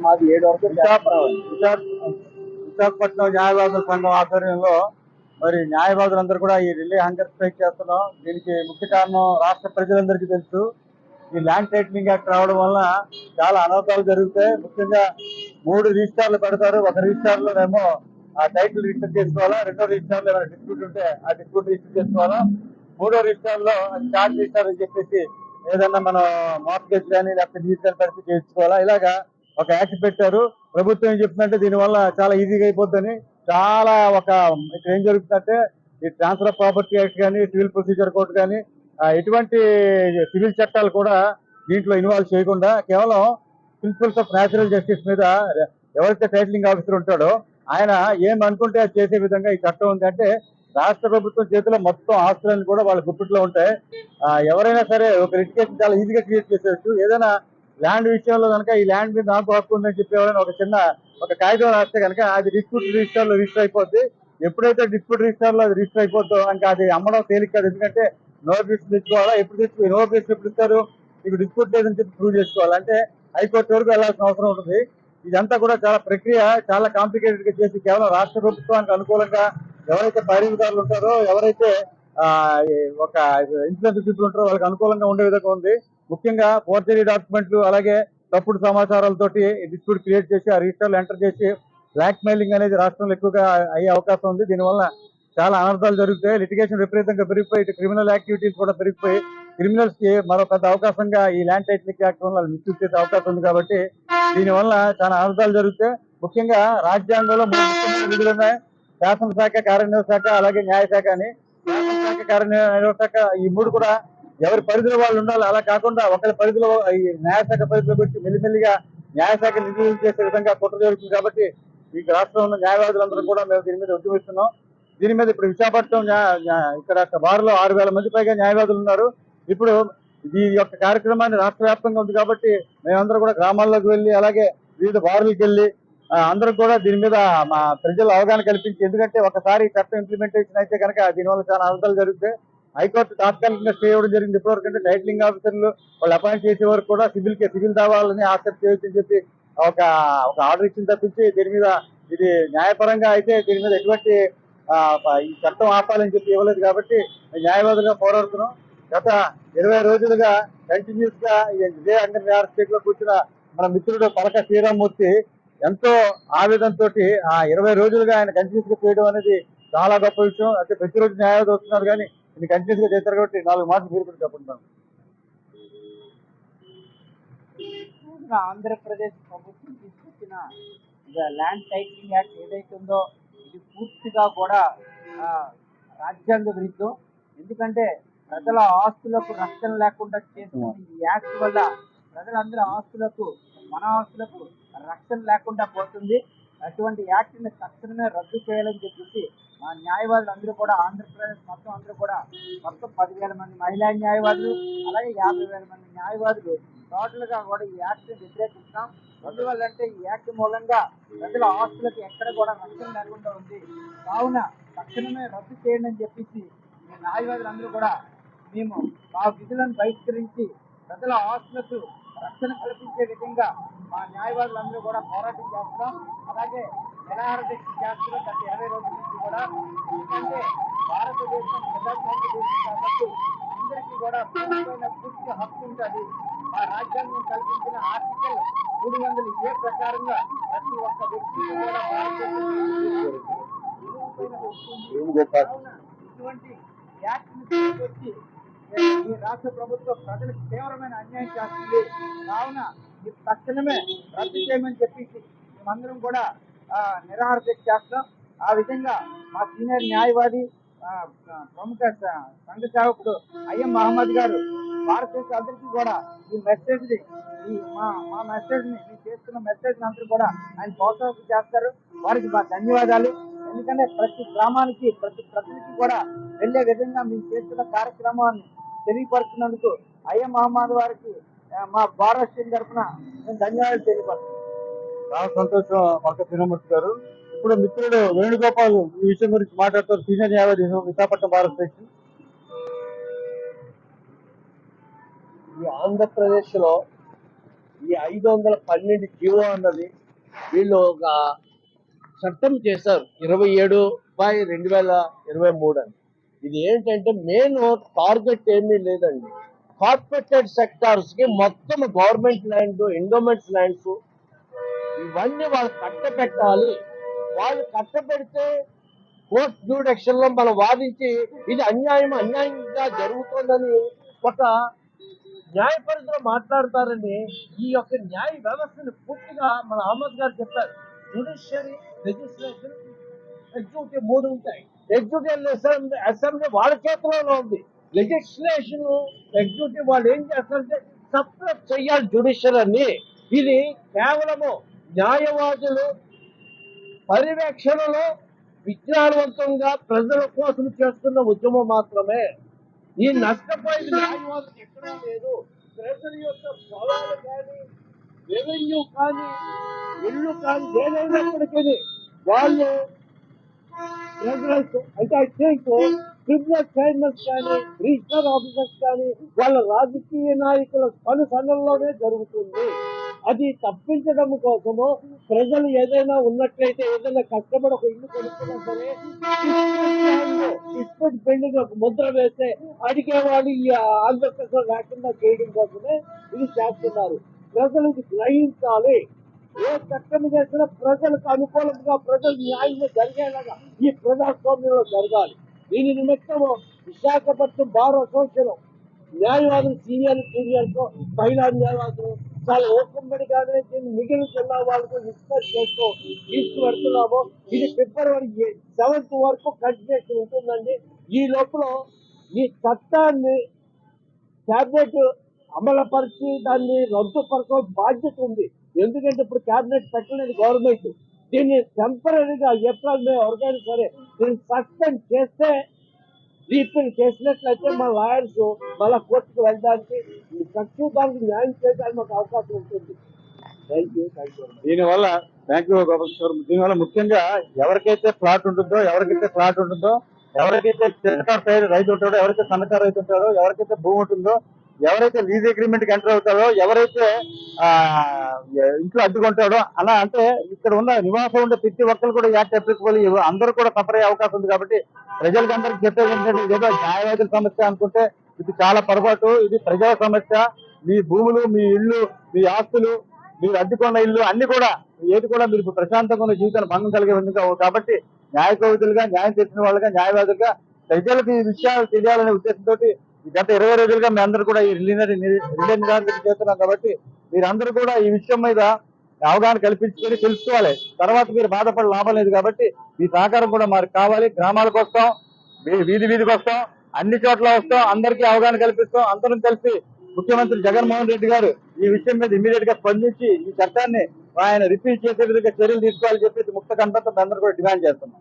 మాది ఏడు వరకు విశాఖ- విశాఖ- విశాఖపట్నం న్యాయవాదుల సంఘం ఆధ్వర్యంలో మరి న్యాయవాదులందరూ కూడా ఈ రిలే హంగర్ స్ట్రైక్ చేస్తున్నాం. దీనికి ముఖ్య కారణం రాష్ట్ర ప్రజలందరికీ తెలుసు. ఈ ల్యాండ్ టైటిలింగ్ యాక్ట్ రావడం వల్ల చాలా అనర్థాలు జరుగుతాయి. ముఖ్యంగా మూడు రిజిస్టార్లు పెడతారు ఒక రిజిస్టార్ లోనేమో ఆ టైటిల్ రిజిస్టర్ చేసుకోవాలా రెండో రిజిస్టార్లో ఏమైనా డిస్ప్యూట్ ఉంటే ఆ డిస్ప్యూట్ రిజిస్టర్ చేసుకోవాలా మూడో రిజిస్టార్లో చార్జ్ రిజిస్టార్ అని చెప్పేసి ఏదన్నా మనం మార్కెట్ కానీ లేకపోతే డిజిటల్ పరిస్థితి చేయించుకోవాలా ఇలాగా ఒక యాక్ట్ పెట్టారు. ప్రభుత్వం ఏం చెప్తుందంటే దీనివల్ల చాలా ఈజీగా అయిపోద్దని. చాలా ఒక ఇక్కడ ఏం జరుగుతుందంటే ఈ ట్రాన్స్ఫర్ ఆఫ్ ప్రాపర్టీ యాక్ట్ కానీ సివిల్ ప్రొసీజర్ కోర్టు కానీ ఎటువంటి సివిల్ చట్టాలు కూడా దీంట్లో ఇన్వాల్వ్ చేయకుండా కేవలం ప్రిన్సిపల్స్ ఆఫ్ న్యాచురల్ జస్టిస్ మీద ఎవరైతే టైటిలింగ్ ఆఫీసర్ ఉంటాడో ఆయన ఏం అనుకుంటే అది చేసే విధంగా ఈ చట్టం ఉంది అంటే రాష్ట్ర ప్రభుత్వం చేతిలో మొత్తం ఆస్తులన్నీ కూడా వాళ్ళ గుప్పిట్లో ఉంటాయి. ఎవరైనా సరే ఒక రిజిస్ట్రేషన్ చాలా ఈజీగా క్రియేట్ చేసేవచ్చు ఏదైనా ల్యాండ్ విషయంలో కనుక ఈ ల్యాండ్ మీద నాకు హక్కు ఉందని చెప్పి ఒక చిన్న ఒక కాగితం రాస్తే కనుక అది డిస్ప్యూట్ రిజిస్టర్లో రిజిస్టర్ అయిపోద్ది. ఎప్పుడైతే డిస్ప్యూట్ రిజిస్టర్లో అది రిజిస్టర్ అయిపోద్దో ఇంకా అది అమ్మడం తేలిక కాదు. ఎందుకంటే నోటీస్ తెచ్చుకోవాలా? ఎప్పుడు తెచ్చుకో నోటీస్ ఎప్పుడు ఇస్తారు? మీకు డిస్ప్యూట్ లేదని చెప్పి ప్రూవ్ చేసుకోవాలి. అంటే హైకోర్టు వరకు వెళ్ళాల్సిన అవసరం ఉంటుంది. ఇదంతా కూడా చాలా ప్రక్రియ చాలా కాంప్లికేటెడ్గా చేసి కేవలం రాష్ట్ర ప్రభుత్వానికి అనుకూలంగా ఎవరైతే పరిమితారులు ఉంటారో ఎవరైతే ఒక ఇన్సూరెన్స్ పీపుల్ ఉంటారో వాళ్ళకి అనుకూలంగా ఉండే విధంగా ఉంది. ముఖ్యంగా ఫోర్జరీ డాక్యుమెంట్లు అలాగే తప్పుడు సమాచారాలతోటి డిస్ప్యూట్ క్రియేట్ చేసి ఆ రిజిస్టర్లు ఎంటర్ చేసి బ్లాక్ మెయిలింగ్ అనేది రాష్ట్రంలో ఎక్కువగా అయ్యే అవకాశం ఉంది. దీనివల్ల చాలా అనర్థాలు జరుగుతాయి. లిటిగేషన్ విపరీతంగా పెరిగిపోయి ఇటు క్రిమినల్ యాక్టివిటీస్ కూడా పెరిగిపోయి క్రిమినల్స్కి మరో పెద్ద అవకాశంగా ఈ ల్యాండ్ టైటిలింగ్ యాక్ట్ వల్ల మిస్యూజ్ చేసే అవకాశం ఉంది కాబట్టి దీనివల్ల చాలా అనర్థాలు జరుగుతాయి. ముఖ్యంగా రాజ్యాంగంలో మూడు ముఖ్యమైన విధులు ఉన్నాయి. శాసనశాఖ కార్యనిర్వహణ శాఖ అలాగే న్యాయశాఖ అని. శాసనశాఖ కార్యనిర్వహణ శాఖ ఈ మూడు కూడా ఎవరి పరిధిలో వాళ్ళు ఉండాలి. అలా కాకుండా ఒకరి పరిధిలో ఈ న్యాయశాఖ పరిధిలో పెట్టి మెల్లిమెల్లిగా న్యాయశాఖ నిధులు చేసే విధంగా కుట్ర జరుగుతుంది కాబట్టి ఈ రాష్ట్రంలో ఉన్న న్యాయవాదులందరూ కూడా మేము దీని మీద ఉద్యమిస్తున్నాం. దీని మీద ఇప్పుడు విశాఖపట్నం ఇక్కడ బారులో ఆరు వేల మంది పైగా న్యాయవాదులు ఉన్నారు. ఇప్పుడు ఈ యొక్క కార్యక్రమాన్ని రాష్ట్ర వ్యాప్తంగా ఉంది కాబట్టి మేమందరూ కూడా గ్రామాల్లోకి వెళ్ళి అలాగే వివిధ బారులకు వెళ్ళి అందరూ అందరం కూడా దీని మీద మా ప్రజలు అవగాహన కల్పించి ఎందుకంటే ఒకసారి చట్టం ఇంప్లిమెంటేషన్ అయితే కనుక దీనివల్ల చాలా అర్థాలు జరుగుతాయి. హైకోర్టు తాత్కాలికంగా స్టే ఇవ్వడం జరిగింది. ఇప్పటివరకు అంటే టైటిలింగ్ ఆఫీసర్లు వాళ్ళు అపాయింట్ చేసే వరకు కూడా సివిల్ కే సివిల్ దావాలని ఆసక్తి చేయొచ్చు అని చెప్పి ఒక ఒక ఆర్డర్ ఇచ్చింది తప్పించి దీని మీద ఇది న్యాయపరంగా అయితే దీని మీద ఎటువంటి ఈ చట్టం ఆపాలని చెప్పి ఇవ్వలేదు కాబట్టి న్యాయవాదులుగా పోరాడుతున్నాం. గత ఇరవై రోజులుగా కంటిన్యూస్గా ఇదే అంగన్ స్టేట్లో కూర్చున్న మన మిత్రుడు పలక శ్రీరామ్మూర్తి ఎంతో ఆవేదనతో ఆ ఇరవై రోజులుగా ఆయన కంటిన్యూస్గా చేయడం అనేది చాలా గొప్ప విషయం. అయితే ప్రతిరోజు న్యాయవాది వస్తున్నారు కానీ ఇది కంటిన్యూస్గా చేస్తారు కాబట్టి నాలుగు మాటలు మీరు కూడా చెప్పుకుంటాను ఆంధ్రప్రదేశ్ ప్రభుత్వం తీసుకొచ్చిన ల్యాండ్ టైటిలింగ్ యాక్ట్ ఏదైతే ఉందో ఇది పూర్తిగా కూడా రాజ్యాంగ విరుద్ధం. ఎందుకంటే ప్రజల ఆస్తులకు రక్షణ లేకుండా చేసిన ఈ యాక్ట్ వల్ల ప్రజలందరి ఆస్తులకు మన ఆస్తులకు రక్షణ లేకుండా పోతుంది. అటువంటి యాక్ట్ని తక్షణమే రద్దు చేయాలని చెప్పేసి మా న్యాయవాదులు అందరూ కూడా ఆంధ్రప్రదేశ్ మొత్తం అందరూ కూడా మొత్తం పదివేల మంది మహిళా న్యాయవాదులు అలాగే యాభై వేల మంది న్యాయవాదులు టోటల్గా కూడా ఈ యాక్ట్ని వ్యతిరేకిస్తాం. ఎందువల్ల అంటే ఈ యాక్ట్ మూలంగా ప్రజల ఆస్తులకు ఎక్కడ కూడా నష్టం లేకుండా ఉంది. కావున తక్షణమే రద్దు చేయండి అని చెప్పేసి ఈ న్యాయవాదులందరూ కూడా మేము మా విధులను బహిష్కరించి ప్రజల ఆస్తులకు రక్షణ కల్పించే విధంగా మా న్యాయవాదులందరూ కూడా పోరాటం చేస్తున్నాం. అలాగే నిరాహార దీక్ష చేస్తున్నాం గత ఇరవై రోజుల నుంచి కూడా ఎందుకంటే భారతదేశం ప్రజాస్వామ్య దేశం కాబట్టి అందరికీ కూడా పూర్తి హక్కు ఉంటుంది. మా రాజ్యాంగం కల్పించిన ఆర్టికల్ మూడు వందల ఏ ప్రకారంగా ప్రతి ఒక్క వ్యక్తికి కూడా భారతదేశం కావున ఇటువంటి యాక్ట్ని తీసుకొచ్చి ఈ రాష్ట్ర ప్రభుత్వం ప్రజలకు తీవ్రమైన అన్యాయం చేస్తుంది. కావున ఇది తక్షణమే రద్దు చేయమని చెప్పేసి మేమందరం కూడా నిరాహార దీక్ష చేస్తాం ఆ విధంగా మా సీనియర్ న్యాయవాది ప్రముఖ సంఘ సేవకుడు అయ్యం మహమ్మద్ గారు భారతదేశ అందరికీ కూడా ఈ మెసేజ్ని ఈ మా మా మెసేజ్ని మేము చేస్తున్న మెసేజ్ అందరూ కూడా ఆయన ప్రోత్సాహం చేస్తారు. వారికి మా ధన్యవాదాలు. ఎందుకంటే ప్రతి గ్రామానికి ప్రతి ప్రజలకి కూడా వెళ్ళే విధంగా మేము చేస్తున్న కార్యక్రమాన్ని తెలియపరుస్తున్నందుకు అయ్యం మహమ్మద్ వారికి మా భారత్ తరఫున మేము ధన్యవాదాలు తెలియపరుస్తున్నాం చాలా సంతోషం పలక శ్రీరామూర్తి గారు. ఇప్పుడు మిత్రుడు వేణుగోపాల్ ఈ విషయం గురించి మాట్లాడుతారు. సీనియర్ న్యాయవాది విశాఖపట్నం భారత స్టేషన్ ఈ ఆంధ్రప్రదేశ్లో ఈ ఐదు వందల పన్నెండు జీవో అన్నది వీళ్ళు ఒక చట్టం చేశారు. ఇరవై ఏడు బై రెండు వేల ఇరవై మూడు అని. ఇది ఏంటంటే మెయిన్ టార్గెట్ ఏమీ లేదండి. కార్పొరేటెడ్ సెక్టార్స్కి మొత్తం గవర్నమెంట్ ల్యాండ్ ఎండోమెంట్ ల్యాండ్స్ ఇవన్నీ వాళ్ళు కట్టబెట్టాలి. వాళ్ళు కట్టబెడితే కోర్ట్ డ్యూడక్షన్లో మనం వాదించి ఇది అన్యాయం అన్యాయంగా జరుగుతోందని ఒక న్యాయ పరిధిలో మాట్లాడతారని ఈ యొక్క న్యాయ వ్యవస్థని పూర్తిగా మన అహ్మద్ గారు చెప్పారు. జ్యుడిషియరీ లెజిస్లేషన్ ఎగ్జిక్యూటివ్ మూడు ఉంటాయి. ఎగ్జిక్యూటివ్ అసెంబ్లీ అసెంబ్లీ వాళ్ళ చేతిలోనే ఉంది. లెజిస్లేషన్ ఎగ్జిక్యూటివ్ వాళ్ళు ఏం చేస్తారంటే సపరేట్ చేయాలి జ్యుడిషియల్ అని ఇది కేవలము న్యాయవాదులు పర్యవేక్షణలో విజ్ఞానవంతంగా ప్రజల కోసం చేస్తున్న ఉద్యమం మాత్రమే. ఈ నష్టపోయిన న్యాయవాదులు ఎక్కడా లేదు ప్రజల యొక్క పొలాలు కానీ రెవెన్యూ కానీ ఇల్లు కానీ ఏదైనప్పటికీ వాళ్ళు అయితే అంటే ఐ థింక్ క్రిమినల్ చైర్మన్స్ కానీ రిజిస్టర్ ఆఫీసర్స్ కానీ వాళ్ళ రాజకీయ నాయకుల కనుసన్నల్లోనే జరుగుతుంది. అది తప్పించడం కోసము ప్రజలు ఏదైనా ఉన్నట్లయితే ఏదైనా కష్టపడి ఒక ఇల్లు కొనుక్కున్నా సరే ఇస్పెట్ బిల్డింగ్ ఒక ముద్ర వేస్తే అడిగేవాడు ఈ ఆంధ్రప్రదేశ్ లేకుండా చేయడం కోసమే ఇది చేస్తున్నారు. ప్రజలు ఇది గ్రహించాలి. ఏ చట్టం చేసినా ప్రజలకు అనుకూలంగా ప్రజలు న్యాయంగా జరిగేలాగా ఈ ప్రజాస్వామ్యంలో జరగాలి. దీని నిమిత్తం విశాఖపట్నం బార్ అసోసియేషన్ న్యాయవాదులు సీనియర్ జూనియర్స్ మహిళా న్యాయవాదులు చాలా కాదని దీన్ని మిగిలిన జిల్లా వాళ్ళకు డిస్కస్ చేస్తూ తీసుకువెడుతున్నాము ఇది ఫిబ్రవరి సెవెంత్ వరకు కంటిన్యూషన్ ఉంటుందండి. ఈ లోపల ఈ చట్టాన్ని క్యాబినెట్ అమలుపరిచి దాన్ని రద్దుపరచడం బాధ్యత ఉంది. ఎందుకంటే ఇప్పుడు క్యాబినెట్ పెట్టలేదు గవర్నమెంట్ దీన్ని టెంపరీగా ఎప్పుడు మేము ఎవరికైనా సరే దీన్ని సస్పెండ్ చేస్తే రీపిల్ చేసినట్లయితే మా లాయర్స్ మళ్ళా కోర్టుకు వెళ్ళడానికి తక్కువ దానికి న్యాయం చేయడానికి మాకు అవకాశం ఉంటుంది. థ్యాంక్ యూ దీనివల్ల థ్యాంక్ యూ గోపాల్ దీనివల్ల ముఖ్యంగా ఎవరికైతే ప్లాట్ ఉంటుందో ఎవరికైతే ప్లాట్ ఉంటుందో ఎవరికైతే చిన్నకారు రైతు ఉంటాడో ఎవరికైతే సన్నకారు రైతు ఉంటాడో ఎవరికైతే భూమి ఉంటుందో ఎవరైతే లీజ్ అగ్రిమెంట్కి ఎంటర్ అవుతాడో ఎవరైతే ఆ ఇంట్లో అడ్డుకుంటాడో అలా అంటే ఇక్కడ ఉన్న నివాసం ఉండే ప్రతి ఒక్కరు కూడా యాక్ట్ అప్లికబుల్ అందరూ కూడా సఫర్ అయ్యే అవకాశం ఉంది కాబట్టి ప్రజలకు అందరికి చెప్పేది ఏంటంటే ఏదో న్యాయవాదుల సమస్య అనుకుంటే ఇది చాలా పొరపాటు. ఇది ప్రజల సమస్య. మీ భూములు మీ ఇల్లు మీ ఆస్తులు మీరు అడ్డుకున్న ఇల్లు అన్ని కూడా ఏది కూడా మీరు ప్రశాంతంగా ఉన్న జీవితాన్ని భంగం కలిగే విధంగా కాబట్టి న్యాయ కవితలుగా న్యాయం చేసిన వాళ్ళుగా న్యాయవాదులుగా ప్రజలకు ఈ విషయాలు తెలియాలనే ఉద్దేశంతో గత ఇరవై రోజులుగా మీ అందరూ కూడా ఈ రిలే రిలే నిరాకరణ చేస్తున్నాం కాబట్టి మీరందరూ కూడా ఈ విషయం మీద అవగాహన కల్పించుకొని తెలుసుకోవాలి. తర్వాత మీరు బాధపడే లాభం లేదు కాబట్టి మీ సహకారం కూడా మాకు కావాలి. గ్రామాలకు వస్తాం వీ- వీధి వీధికి వస్తాం అన్ని చోట్ల వస్తాం అందరికీ అవగాహన కల్పిస్తాం. అందరం కలిసి ముఖ్యమంత్రి జగన్మోహన్ రెడ్డి గారు ఈ విషయం మీద ఇమీడియట్గా స్పందించి ఈ చట్టాన్ని ఆయన రిపీట్ చేసే విధంగా చర్యలు తీసుకోవాలని చెప్పేసి ముక్త కంఠంతో అందరూ కూడా డిమాండ్ చేస్తున్నాం.